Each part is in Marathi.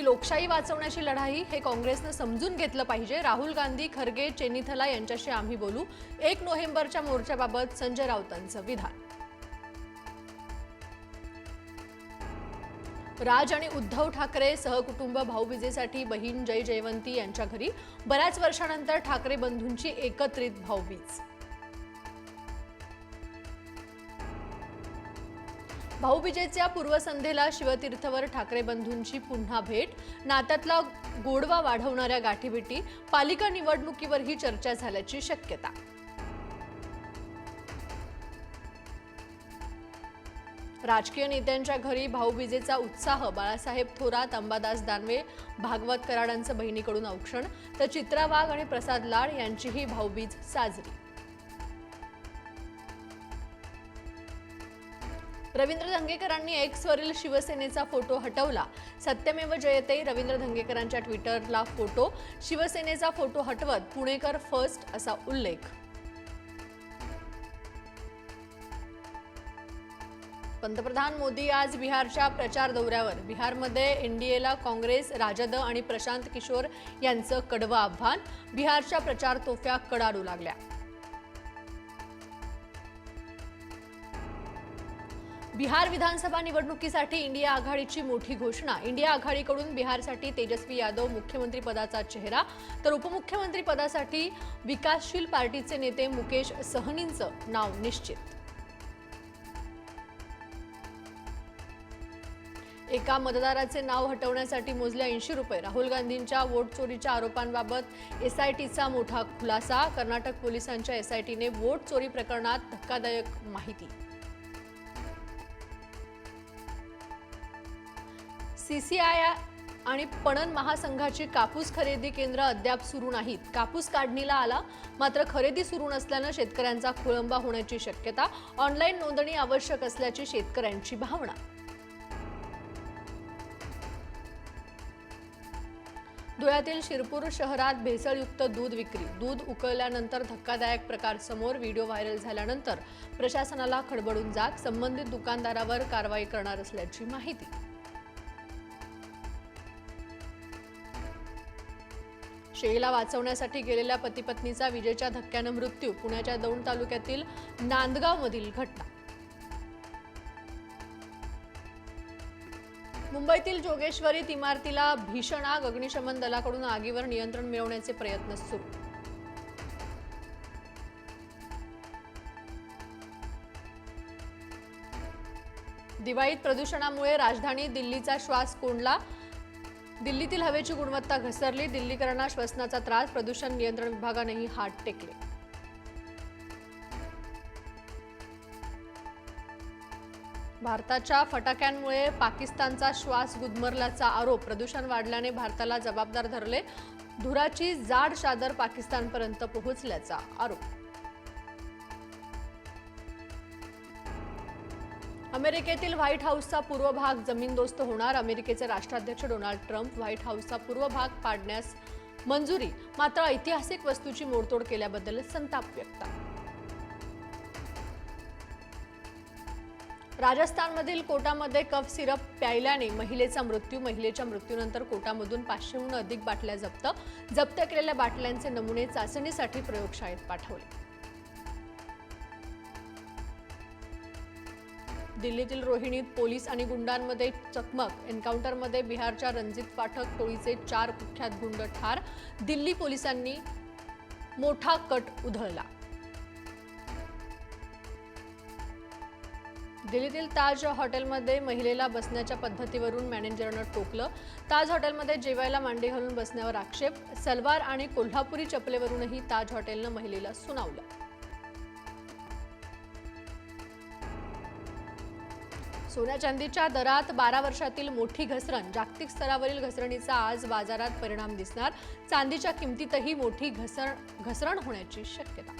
की लोकशाही वाचवण्याची लढाई हे काँग्रेसनं समजून घेतलं पाहिजे. राहुल गांधी खरगे चेनिथला यांच्याशी आम्ही बोलू. एक नोव्हेंबरच्या मोर्चाबाबत संजय राऊतांचं विधान. राज आणि उद्धव ठाकरे सहकुटुंब भाऊबीजेसाठी बहीण जय जयवंती यांच्या घरी. बऱ्याच वर्षानंतर ठाकरे बंधूंची एकत्रित भाऊबीज. भाऊबीजेच्या पूर्वसंध्येला शिवतीर्थवर ठाकरे बंधूंची पुन्हा भेट. नात्यातला गोडवा वाढवणाऱ्या गाठीभेटी. पालिका निवडणुकीवरही चर्चा झाल्याची शक्यता. राजकीय नेत्यांच्या घरी भाऊबीजेचा उत्साह. बाळासाहेब थोरात अंबादास दानवे भागवत कराडांचं बहिणीकडून औक्षण. तर चित्रा वाघ आणि प्रसाद लाड यांचीही भाऊबीज साजरी. रवींद्र धंगेकरांनी एक्सवरील शिवसेनेचा फोटो हटवला. सत्यमेव जयते रवींद्र धंगेकरांच्या ट्विटरला फोटो. शिवसेनेचा फोटो हटवत पुणेकर फर्स्ट असा उल्लेख. पंतप्रधान मोदी आज बिहारच्या प्रचार दौऱ्यावर. बिहारमध्ये एनडीएला काँग्रेस राजद आणि प्रशांत किशोर यांचं कडवं आव्हान. बिहारच्या प्रचार तोफ्या कडाडू लागल्या. बिहार विधानसभा निवडणुकीसाठी इंडिया आघाडीची मोठी घोषणा. इंडिया आघाडीकडून बिहारसाठी तेजस्वी यादव मुख्यमंत्री पदाचा चेहरा तर उपमुख्यमंत्री पदासाठी विकासशील पार्टीचे नेते मुकेश सहनींचं नाव निश्चित. एका मतदाराचे नाव हटवण्यासाठी मोजले ऐंशी रुपये. राहुल गांधींच्या वोट चोरीच्या आरोपांबाबत एसआयटीचा मोठा खुलासा. कर्नाटक पोलिसांच्या एसआयटीने वोट चोरी प्रकरणात धक्कादायक माहिती. सीसीआय आणि पणन महासंघाची कापूस खरेदी केंद्र अद्याप सुरू नाहीत. कापूस काढणीला आला मात्र खरेदी सुरू नसल्यानं शेतकऱ्यांचा खोळंबा होण्याची शक्यता ऑनलाईन नोंदणी आवश्यक असल्याची शेतकऱ्यांची भावना. धुळ्यातील शिरपूर शहरात भेसळयुक्त दूध विक्री. दूध उकळल्यानंतर धक्कादायक प्रकार समोर व्हिडिओ व्हायरल झाल्यानंतर प्रशासनाला खडबडून जात संबंधित दुकानदारावर कारवाई करणार असल्याची माहिती. शेळीला वाचवण्यासाठी गेलेल्या पतीपत्नीचा विजेच्या धक्क्यानं मृत्यू पुण्याच्या दौंड तालुक्यातील नांदगावमधील घटना. मुंबईतील जोगेश्वरीत इमारतीला भीषण आग अग्निशमन दलाकडून आगीवर नियंत्रण मिळवण्याचे प्रयत्न सुरू. दिवाळीत प्रदूषणामुळे राजधानी दिल्लीचा श्वास कोंडला. दिल्लीतील हवेची गुणवत्ता घसरली. दिल्लीकरांना श्वसनाचा त्रास प्रदूषण नियंत्रण विभागानेही हात टेकले. भारताच्या फटाक्यांमुळे पाकिस्तानचा श्वास गुदमरल्याचा आरोप प्रदूषण वाढल्याने भारताला जबाबदार धरले. धुराची जाड चादर पाकिस्तानपर्यंत पोहोचल्याचा आरोप. अमेरिकेतील व्हाईट हाऊसचा पूर्व भाग जमीनदोस्त होणार. अमेरिकेचे राष्ट्राध्यक्ष डोनाल्ड ट्रम्प व्हाईट हाऊसचा पूर्व भाग पाडण्यास मंजुरी मात्र ऐतिहासिक वस्तूची मोडतोड केल्याबद्दल संताप व्यक्त. राजस्थानमधील कोटामध्ये कफ सिरप प्यायल्याने महिलेचा मृत्यू महिलेच्या मृत्यूनंतर कोटामधून पाचशेहून अधिक बाटल्या जप्त जप्त केलेल्या बाटल्यांचे नमुने चाचणीसाठी प्रयोगशाळेत पाठवले. दिल्लीतील रोहिणीत पोलीस आणि गुंडांमध्ये चकमक. एन्काउंटरमध्ये बिहारच्या रणजित पाठक टोळीचे चार कुख्यात गुंड ठार. दिल्ली पोलिसांनी मोठा कट उधळला. दिल्लीतील ताज हॉटेलमध्ये महिलेला बसण्याच्या पद्धतीवरून मॅनेजरनं टोकलं. ताज हॉटेलमध्ये जेवायला मांडी घालून बसण्यावर आक्षेप. सलवार आणि कोल्हापुरी चपलेवरूनही ताज हॉटेलनं महिलेला सुनावलं. सोन्या चांदीच्या दरात बारा वर्षातील मोठी घसरण जागतिक स्तरावरील घसरणीचा आज बाजारात परिणाम दिसणार चांदीच्या किमतीतही मोठी घसरण घसरण होण्याची शक्यता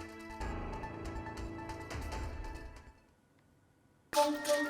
Thank you.